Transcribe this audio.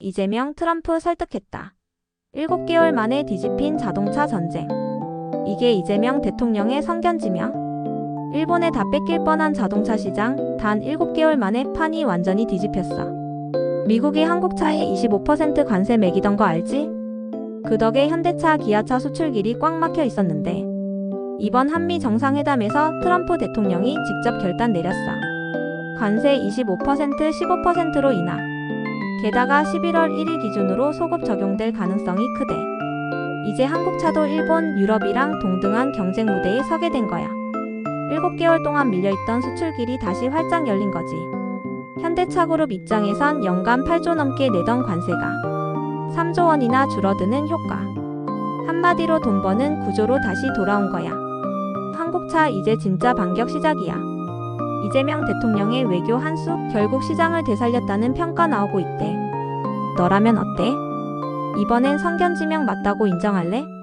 이재명, 트럼프 설득했다. 7개월 만에 뒤집힌 자동차 전쟁. 이게 이재명 대통령의 성견지며? 일본에 다 뺏길 뻔한 자동차 시장 단 7개월 만에 판이 완전히 뒤집혔어. 미국이 한국차에 25% 관세 매기던 거 알지? 그 덕에 현대차, 기아차 수출 길이 꽉 막혀 있었는데 이번 한미 정상회담에서 트럼프 대통령이 직접 결단 내렸어. 관세 25% 15%로 인하. 게다가 11월 1일 기준으로 소급 적용될 가능성이 크대. 이제 한국차도 일본, 유럽이랑 동등한 경쟁 무대에 서게 된 거야. 7개월 동안 밀려있던 수출길이 다시 활짝 열린 거지. 현대차그룹 입장에선 연간 8조 넘게 내던 관세가 3조 원이나 줄어드는 효과. 한마디로 돈 버는 구조로 다시 돌아온 거야. 한국차 이제 진짜 반격 시작이야. 이재명 대통령의 외교 한 수 결국 시장을 되살렸다는 평가 나오고 있대. 너라면 어때? 이번엔 성견지명 맞다고 인정할래?